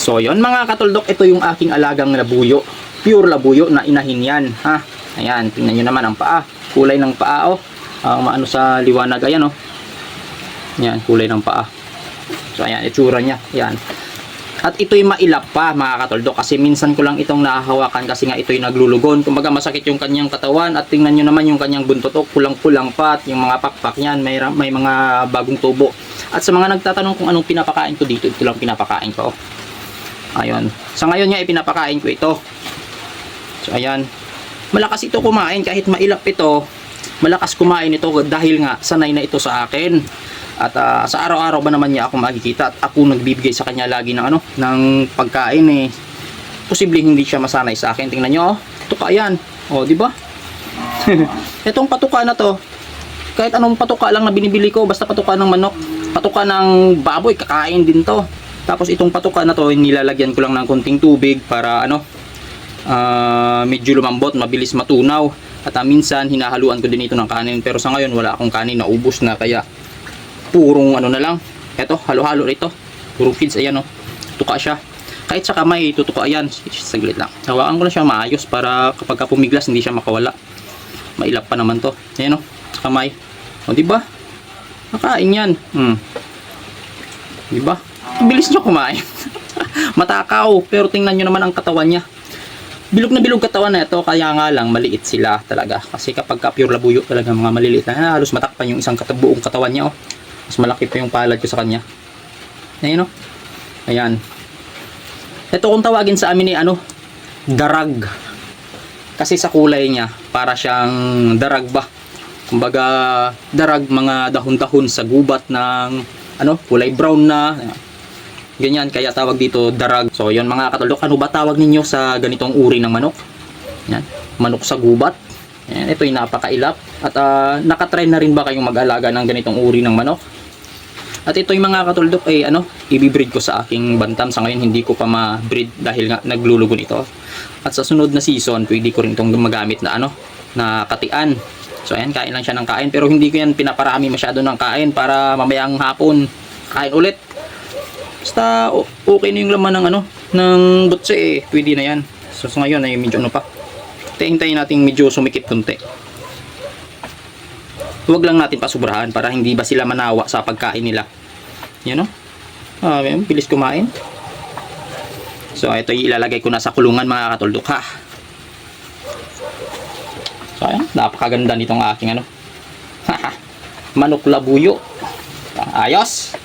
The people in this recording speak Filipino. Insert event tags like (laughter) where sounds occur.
So yon mga katuldok, ito yung aking alagang labuyo. Pure labuyo na inahin yan. Ha? Ayan, tingnan nyo naman ang paa. Kulay ng paa oh. Ah, maano sa liwanag. Ayan oh. Ayan, kulay ng paa. So ayan, itsura niya. Ayan. At ito'y mailap pa mga katuldok kasi minsan ko lang itong nahahawakan kasi nga ito'y naglulugon. Kumbaga masakit yung kanyang katawan at tingnan nyo naman yung kanyang buntotok, kulang-kulang pa at yung mga pakpak niyan may, may mga bagong tubo. At sa mga nagtatanong kung anong pinapakain ko dito, ito lang pinapakain ko. Ayun. Sa ngayon nga ipinapakain ko ito. So ayan. Malakas ito kumain kahit mailap ito. Malakas kumain ito dahil nga sanay na ito sa akin. At ah, sa araw-araw ba naman niya ako makikita at ako nagbibigay sa kanya lagi ng ano, ng pagkain eh. Posibleng hindi siya masanay sa akin. Tingnan niyo oh. Tuka yan. Oh, di ba? (laughs) Itong patuka na to, kahit anong patuka lang na binibili ko, basta patuka ng manok, patuka ng baboy, kakain din to. Tapos itong patuka na to, nilalagyan ko lang ng konting tubig para ano, ah, medyo lumambot, mabilis matunaw. At ah, minsan hinahaluan ko din ito ng kanin, pero sa ngayon wala akong kanin, naubos na kaya purong ano na lang. Eto, halo-halo rito. Purong feeds, ayan oh. Tuka siya. Kahit sa kamay, tutuka yan. Saglit lang. Hawakan ko na siya maayos para kapag ka pumiglas, hindi siya makawala. Mailap pa naman to. Ayan oh, sa kamay. O, di ba? Nakain yan. Hmm. Di ba? Ang bilis niya kumain. (laughs) Matakaw, pero tingnan nyo naman ang katawan niya. Bilog na bilog katawan na ito, kaya nga lang maliit sila talaga. Kasi kapag ka pure labuyo talaga mga maliliit na, halos matakpan yung isang kata- buong katawan niya. Oh. Mas malaki pa yung palad ko sa kanya. Ayan oh. Ayan. Ito kung tawagin sa amin ni ano, darag. Kasi sa kulay niya, para siyang darag ba. Kumbaga, darag mga dahon-dahon sa gubat ng ano, kulay brown na. Ganyan, kaya tawag dito darag. So, yon mga katulok, ano ba tawag ninyo sa ganitong uri ng manok? Yan, manok sa gubat. Yan, ito yung napakailap. At ah, nakatry na rin ba kayong mag-alaga ng ganitong uri ng manok? At ito yung mga katuldok ay ano, ibibreed ko sa aking bantam. Sa ngayon hindi ko pa ma-breed dahil nga naglulugon ito. At sa sunod na season, pwede ko rin itong magamit na ano, na katian. So ayan, kain lang siya ng kain. Pero hindi ko yan pinaparami masyado ng kain para mamayang hapon kain ulit. Basta okay na yung laman ng ano, ng butse eh. Pwede na yan. So sa ngayon ay medyo ano pa. Hintayin natin medyo sumikip kunti. Huwag lang natin pasubrahan para hindi ba sila manawa sa pagkain nila. Yan o. Ah, yan, bilis kumain. So ito ilalagay ko na sa kulungan mga katuldok ha. So ayan, napakaganda nitong aking ano. (laughs) Manok labuyo. Ayos.